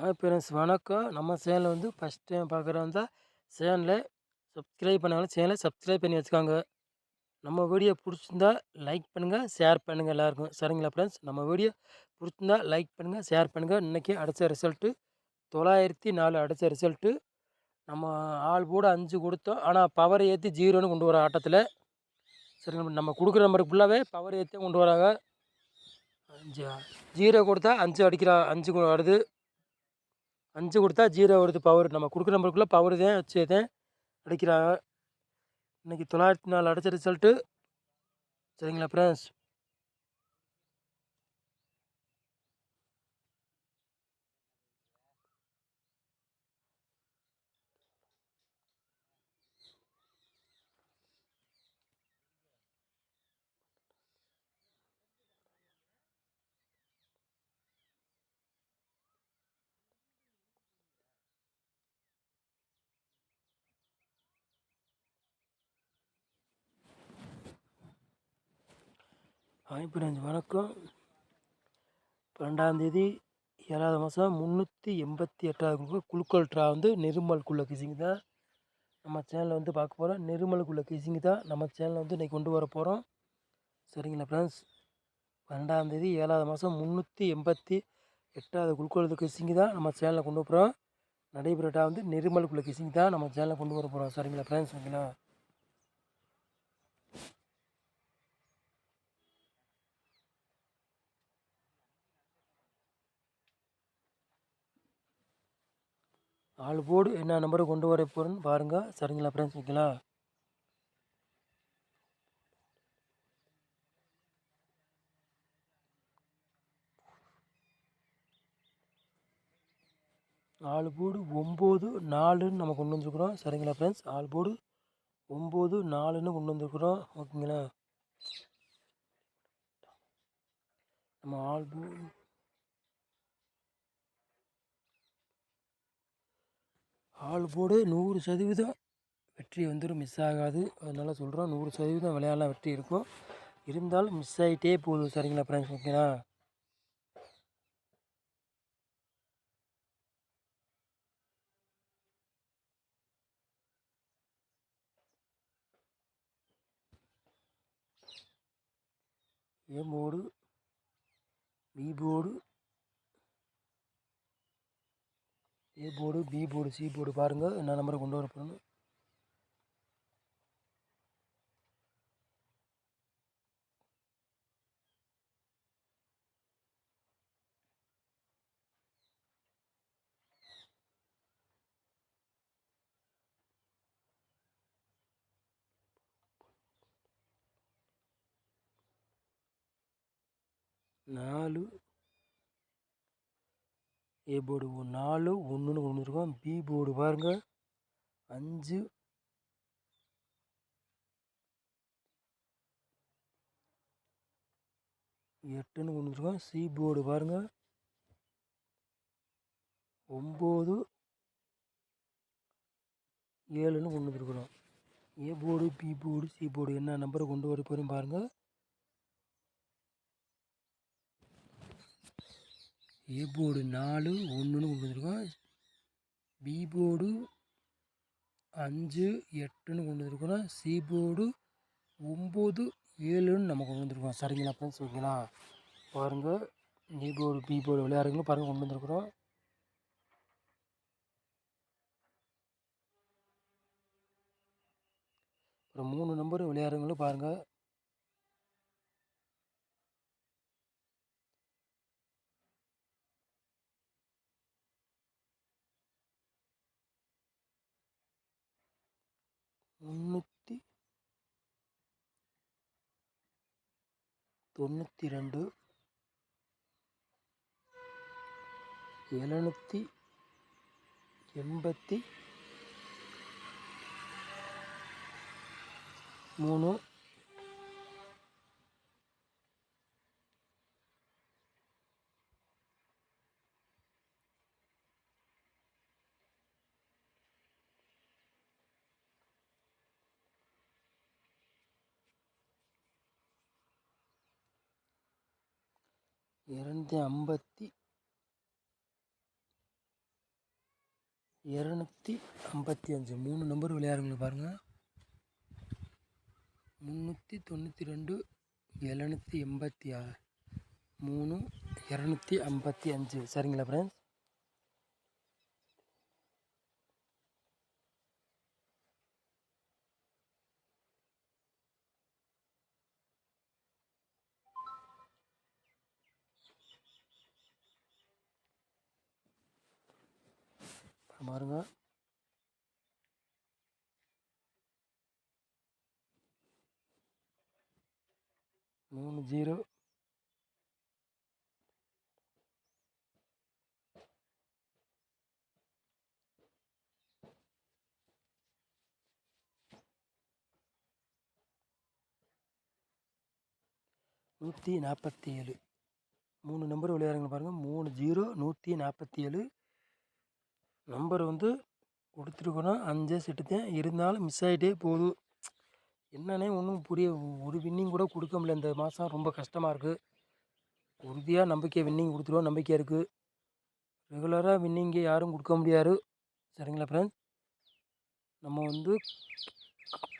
Hi parents வணக்கம். நம்ம சேனலை வந்து ஃபஸ்ட் டைம் பார்க்குறவங்க சேனலை சப்ஸ்கிரைப் பண்ணாலும் சேனலை சப்ஸ்கிரைப் பண்ணி வச்சுக்காங்க. நம்ம வீடியோ பிடிச்சிருந்தா லைக் பண்ணுங்கள் ஷேர் பண்ணுங்கள் எல்லாருக்கும். சரிங்களா ஃப்ரெண்ட்ஸ்? நம்ம வீடியோ பிடிச்சிருந்தா லைக் பண்ணுங்கள் ஷேர் பண்ணுங்கள் இன்றைக்கி அடைச்ச ரிசல்ட்டு தொள்ளாயிரத்தி நாலு அடைச்ச ரிசல்ட்டு நம்ம ஆள் கூட அஞ்சு கொடுத்தோம். ஆனால் பவர் ஏற்றி ஜீரோன்னு கொண்டு வர ஆட்டத்தில். சரிங்களா நம்ம கொடுக்குற நம்பருக்கு ஃபுல்லாகவே பவர் ஏற்றி கொண்டு வராங்க. அஞ்சு ஜீரோ கொடுத்தா அஞ்சு அடிக்கிறா அஞ்சு வருது. அஞ்சு கொடுத்தா ஜீரோ வருது பவர் நம்ம கொடுக்குற நம்பருக்குள்ளே பவர் தான் வச்சு தான் அடிக்கிறாங்க. இன்றைக்கி தொள்ளாயிரத்தி நாலு அடித்த ரிசல்ட்டு சரிங்களா ஃப்ரெண்ட்ஸ் ஹாய் ஃப்ரெண்ட்ஸ் வணக்கம். பன்னெண்டாந்தேதி ஏழாவது மாதம் முந்நூற்றி எண்பத்தி எட்டாவது குழு குழுக்கள் ட்ரா வந்து நெருமலுக்குள்ள கிசிங் தான். நம்ம சேனலில் வந்து பார்க்க போகிறோம் நெருமலுக்குள்ள கிசிங் தான் நம்ம சேனலில் வந்து இன்றைக்கி கொண்டு வர போகிறோம் சரிங்களா ஃப்ரெண்ட்ஸ் பன்னெண்டாந்தேதி ஏழாவது மாதம் முந்நூற்றி எண்பத்தி எட்டாவது குழுக்கள் கிசிங் தான் நம்ம சேனலில் கொண்டு போகிறோம் நடைபெறட்டா வந்து நெருமலுக்குள்ள கிசிங் தான் நம்ம சேனலில் கொண்டு வர போகிறோம் சரிங்களா ஃப்ரெண்ட்ஸ் ஓகேங்களா? ஆள் போர்டு என்ன நம்பரை கொண்டு வர போகிறேன்னு பாருங்கள் சரிங்களா ஃப்ரெண்ட்ஸ் ஓகேங்களா? ஆள் போர்டு ஒம்பது நாலுன்னு நம்ம கொண்டு வந்துருக்குறோம். சரிங்களா ஃப்ரெண்ட்ஸ் ஆள் போர்டு ஒம்பது நாலுன்னு கொண்டு வந்துருக்குறோம். ஓகேங்களா? நம்ம ஆள் போர்டு ஆள் போடு நூறு சதவீதம் வெற்றி வந்துடும் மிஸ் ஆகாது. அதனால் சொல்கிறோம் நூறு சதவீதம் விளையாடலாம் வெற்றி இருக்கும். இருந்தாலும் மிஸ் ஆகிட்டே போகுது சரிங்களா ஃப்ரெண்ட்ஸ் ஓகேங்களா A board B board A board B board C board பாருங்கள் என்ன நம்பரை கொண்டு வர போகிறோன்னு நாலு ஏ போர்டு நாலு ஒன்றுன்னு ஒன்று இருக்கும். பி போர்டு பாருங்கள் அஞ்சு. எட்டுன்னு கொண்டு இருக்கும். சி போர்டு பாருங்கள் ஒம்பது. ஏழுன்னு கொண்டு இருக்கணும் A board B board C board என்ன நம்பரை கொண்டு வர போகிறோம் பாருங்கள் ஏ போர்டு நாலு ஒன்றுன்னு கொண்டு வந்துருக்கோம் பி போர்டு அஞ்சு எட்டுன்னு கொண்டு வந்துருக்குறோம் சி போர்டு ஒம்பது ஏழுன்னு நம்ம கொண்டு வந்துருக்கோம். சரிங்களா ஃப்ரெண்ட்ஸ் ஓகேங்களா? பாருங்கள் ஏ போர்டு பி போர்டு பாருங்கள் கொண்டு வந்துருக்குறோம். அப்புறம் மூணு நம்பர் விளையாடுறவங்களும் பாருங்கள் முந்நூற்றி தொண்ணூற்றி ரெண்டு எழுநூற்றி எண்பத்தி மூணு இரநூத்தி ஐம்பத்தி இரநூத்தி ஐம்பத்தி அஞ்சு. மூணு நம்பர் விளையாடுங்க பாருங்கள் முந்நூற்றி தொண்ணூற்றி ரெண்டு எழுநூற்றி எண்பத்தி ஆறு. மூணு இரநூத்தி ஐம்பத்தி அஞ்சு. சரிங்களா ஃப்ரெண்ட்ஸ் பாருங்க. மூணு ஜீரோ. நூற்றி நாற்பத்தி ஏழு. மூணு நம்பர் விளையாடுங்க பாருங்கள் மூணு ஜீரோ நூற்றி நாற்பத்தி ஏழு. நம்பர் வந்து கொடுத்துருக்குறோம் அஞ்சே செட்டு தான் இருந்தாலும் மிஸ் ஆகிட்டே போகுது. என்னன்னே ஒன்றும் புரிய ஒரு வின்னிங் கூட கொடுக்க முடியல. இந்த மாதம் ரொம்ப கஷ்டமாக இருக்குது உறுதியாக நம்பிக்கை வின்னிங் கொடுத்துருவோம் நம்பிக்கையாக இருக்குது ரெகுலராக வின்னிங்கே யாரும் கொடுக்க முடியாது. சரிங்களா ஃப்ரெண்ட்ஸ் நம்ம வந்து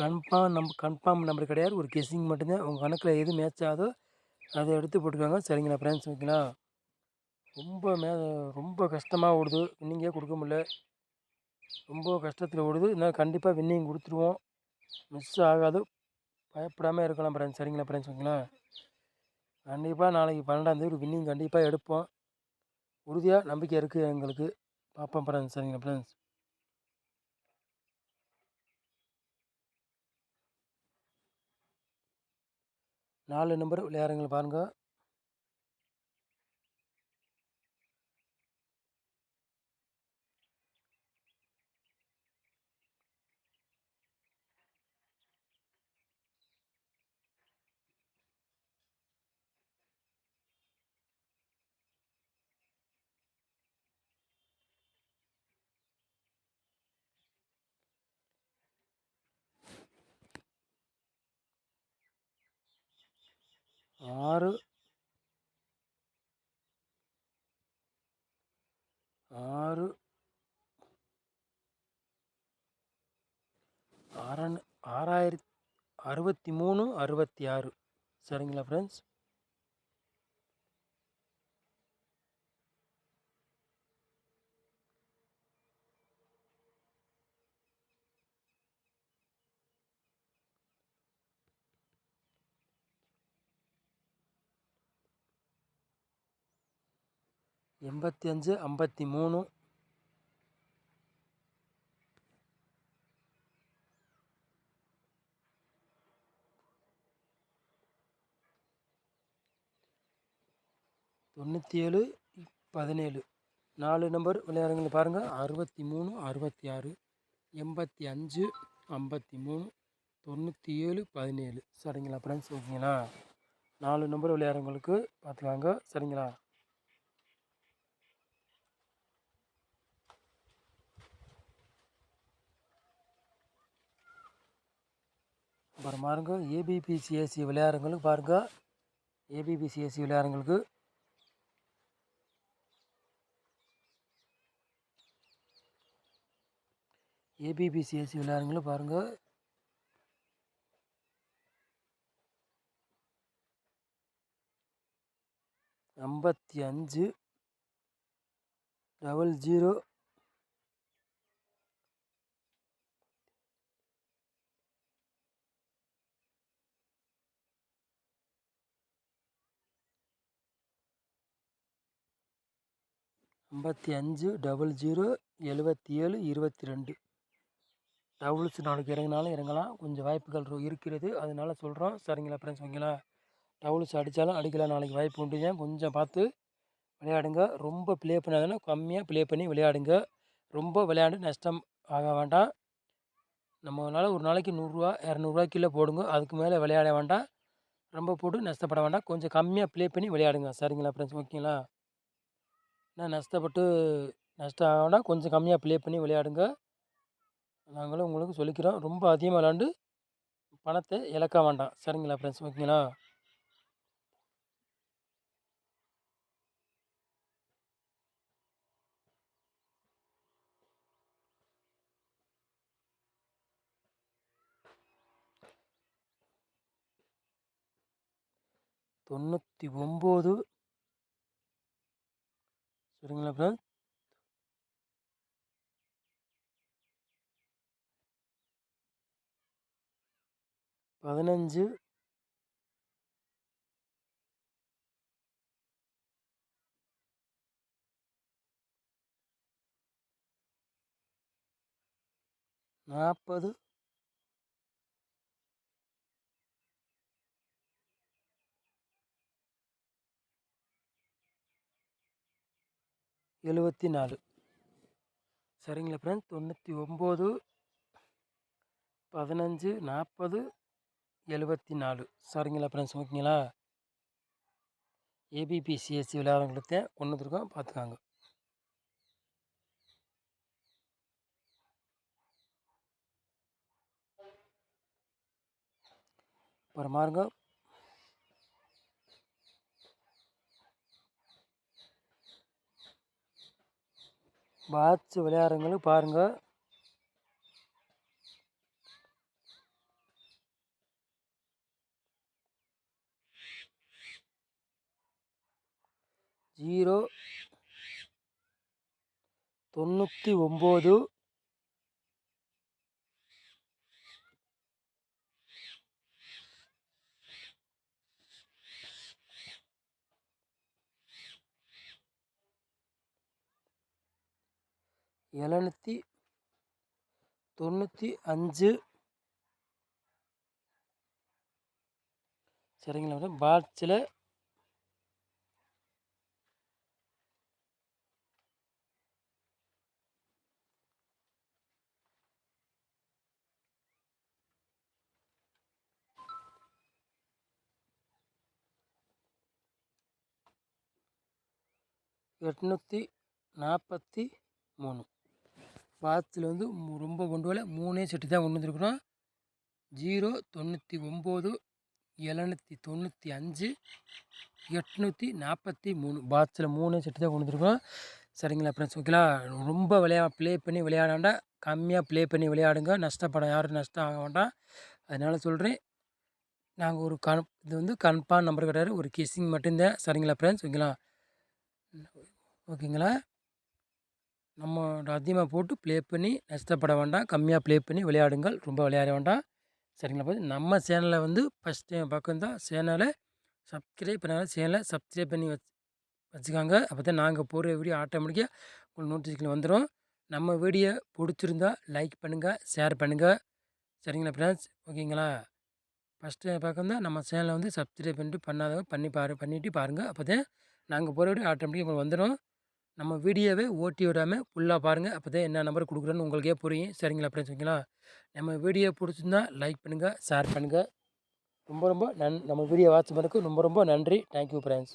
கன்ஃபார்ம் நம்ப கன்ஃபார்ம் நம்பர் கிடையாது. ஒரு கெஸ்ஸிங் மட்டும்தான். உங்கள் கணக்கில் எது மேட்ச் ஆகுதோ அதை எடுத்து போட்டுருக்காங்க சரிங்களா ஃப்ரெண்ட்ஸ் ஓகேங்களா ரொம்ப மே ரொம்ப கஷ்டமாக ஓடுது. வின்னிங்கே கொடுக்க முடில ரொம்ப கஷ்டத்தில் ஓடுது. இன்னும் கண்டிப்பாக வின்னிங் கொடுத்துருவோம். மிஸ் ஆகாது. பயப்படாமல் இருக்கலாம் ஃப்ரெண்ட்ஸ் சரிங்களா ஃப்ரெண்ட்ஸ் ஓகேங்களா? கண்டிப்பாக நாளைக்கு பன்னெண்டாந்தேதி வின்னிங் கண்டிப்பாக எடுப்போம். உறுதியாக நம்பிக்கை இருக்குது எங்களுக்கு. பார்ப்போம் ஃப்ரெண்ட்ஸ் சரிங்களா ஃப்ரெண்ட்ஸ் நாலு நம்பர் விளையாடுங்கள் பாருங்கள் ஆறு. ஆறு. ஆறன் ஆறாயிரத்தி அறுபத்தி மூணு அறுபத்தி ஆறு சரிங்களா ஃப்ரெண்ட்ஸ் எண்பத்தி அஞ்சு ஐம்பத்தி மூணு. தொண்ணூற்றி ஏழு பதினேழு. நாலு நம்பர் விளையாடுங்க பாருங்கள் அறுபத்தி மூணு அறுபத்தி ஆறு எண்பத்தி அஞ்சு ஐம்பத்தி மூணு தொண்ணூற்றி ஏழு பதினேழு. சரிங்களா ஃப்ரெண்ட்ஸ் ஓகேங்களா நாலு நம்பர் விளையாடுறவங்களுக்கு பார்த்துக்காங்க சரிங்களா? அப்புறம் பாருங்கள் ஏபிபிசிஎஸ்சி விளையாடுறவங்களுக்கு பாருங்கள் ஏபிபிசிஎஸ்சி விளையாடுறவங்களுக்கு. ஏபிபிசிஎஸ்சி விளையாடுறவங்களும் பாருங்கள் ஐம்பத்தி அஞ்சு டபுள் ஜீரோ ஐம்பத்தி அஞ்சு டபுள் ஜீரோ எழுபத்தி ஏழு இருபத்தி ரெண்டு. டபுள்ஸ் நாளைக்கு இறங்கினாலும் இறங்கலாம். கொஞ்சம் வாய்ப்புகள் இருக்கிறது. அதனால சொல்கிறோம் சரிங்களா ஃப்ரெண்ட்ஸ் ஓகேங்களா? டபுள்ஸ் அடித்தாலும் அடிக்கலாம். நாளைக்கு வாய்ப்பு உண்டு கொஞ்சம் பார்த்து விளையாடுங்க. ரொம்ப ப்ளே பண்ணாதுன்னா கம்மியாக ப்ளே பண்ணி விளையாடுங்க. ரொம்ப விளையாண்டு நஷ்டம் ஆக வேண்டாம். நம்மளால் ஒரு நாளைக்கு நூறுரூவா இரநூறுவா கீழே போடுங்க. அதுக்கு மேலே விளையாட வேண்டாம். ரொம்ப போட்டு நஷ்டப்பட வேண்டாம். கொஞ்சம் கம்மியாக ப்ளே பண்ணி விளையாடுங்க. சரிங்களா ஃப்ரெண்ட்ஸ் ஓகேங்களா? என்ன நஷ்டப்பட்டு நஷ்டம் ஆகுனா கொஞ்சம் கம்மியாக ப்ளே பண்ணி விளையாடுங்க. நாங்களும் உங்களுக்கு சொல்லிக்கிறோம். ரொம்ப அதிகமாக விளாண்டு பணத்தை இழக்க வேண்டாம். சரிங்களா ஃப்ரெண்ட்ஸ் ஓகேங்களா? தொண்ணூற்றி ஒம்பது சரிங்களா ஃப்ரெண்ட்ஸ் பதினஞ்சு. நாற்பது எழுபத்தி நாலு சரிங்களா ஃப்ரெண்ட்ஸ் தொண்ணூற்றி ஒம்பது பதினஞ்சு நாற்பது எழுபத்தி நாலு சரிங்களா ஃப்ரெண்ட்ஸ் ஓகேங்களா? ஏபிபிசிஎஸ்சி விளையாடுறவங்களுக்கு ஒன்று இருக்கோம் பார்த்துக்காங்க அப்புறம் பாருங்க பார்த்து விளையாடுறவங்களும் பாருங்கள் ஜீரோ தொண்ணூற்றி ஒம்பது. எழுநூற்றி தொண்ணூற்றி அஞ்சு. சரிங்களா மேடம் பாட்ஸில் எட்நூற்றி நாற்பத்தி மூணு. பாத்தில் வந்து ரொம்ப கொண்டு வரல. மூணே செட்டு தான் கொண்டு வந்துருக்குறோம். ஜீரோ தொண்ணூற்றி ஒம்பது எழுநூற்றி தொண்ணூற்றி அஞ்சு எட்நூற்றி நாற்பத்தி மூணு. பாத்தில் மூணே செட்டு தான் கொண்டு வந்துருக்கோம் சரிங்களா ஃப்ரெண்ட்ஸ் ஓகேங்களா ரொம்ப விளையா ப்ளே பண்ணி விளையாடாண்டா. கம்மியாக ப்ளே பண்ணி விளையாடுங்க. நஷ்டப்பட யாரும் நஷ்டம் ஆக வேண்டாம். அதனால் சொல்கிறேன் நாங்கள் ஒரு கன் இது வந்து கன்ஃபார்ம் நம்பர் கிடையாது. ஒரு கிஸ்ஸிங் மட்டும்தான். சரிங்களா ஃப்ரெண்ட்ஸ் ஓகேங்களா ஓகேங்களா? நம்ம அதிகமாக போட்டு ப்ளே பண்ணி நஷ்டப்பட வேண்டாம். கம்மியாக ப்ளே பண்ணி விளையாடுங்கள். ரொம்ப விளையாட வேண்டாம். சரிங்களா? பார்த்து நம்ம சேனலில் வந்து ஃபஸ்ட் டைம் பக்கம் தான் சேனலை சப்ஸ்கிரைப் பண்ணாலும் சேனலை சப்ஸ்கிரைப் பண்ணி வச்சு வச்சுக்காங்க. அப்போ தான் நாங்கள் போடுற வீடியோ ஆட்டோமேட்டிக்காக உங்களுக்கு நோட்டிஃபிகேஷன் வந்துடும் நம்ம வீடியோ பிடிச்சிருந்தா லைக் பண்ணுங்கள் ஷேர் பண்ணுங்கள் சரிங்களா ஃப்ரெண்ட்ஸ் ஓகேங்களா? ஃபஸ்ட்டு பக்கம் தான் நம்ம சேனலை வந்து சப்ஸ்கிரைப் பண்ணிட்டு பண்ணாதவங்க பண்ணி பாரு பண்ணிவிட்டு பாருங்கள் அப்போ தான் நாங்கள் போகிற வீடியோ ஆட்டோமேட்டிக்காக உங்களுக்கு வந்துடும் நம்ம வீடியோவே ஓட்டி விடாமல் ஃபுல்லாக பாருங்கள் அப்போ தான் என்ன நம்பர் கொடுக்குறேன்னு உங்களுக்கே புரியும். சரிங்களா ஃப்ரெண்ட்ஸ் ஓகேங்களா? நம்ம வீடியோ பிடிச்சிருந்தா லைக் பண்ணுங்கள் ஷேர் பண்ணுங்கள் ரொம்ப ரொம்ப நன் நம்ம வீடியோ வாட்ச் பண்ணுறதுக்கு ரொம்ப ரொம்ப நன்றி. Thank you friends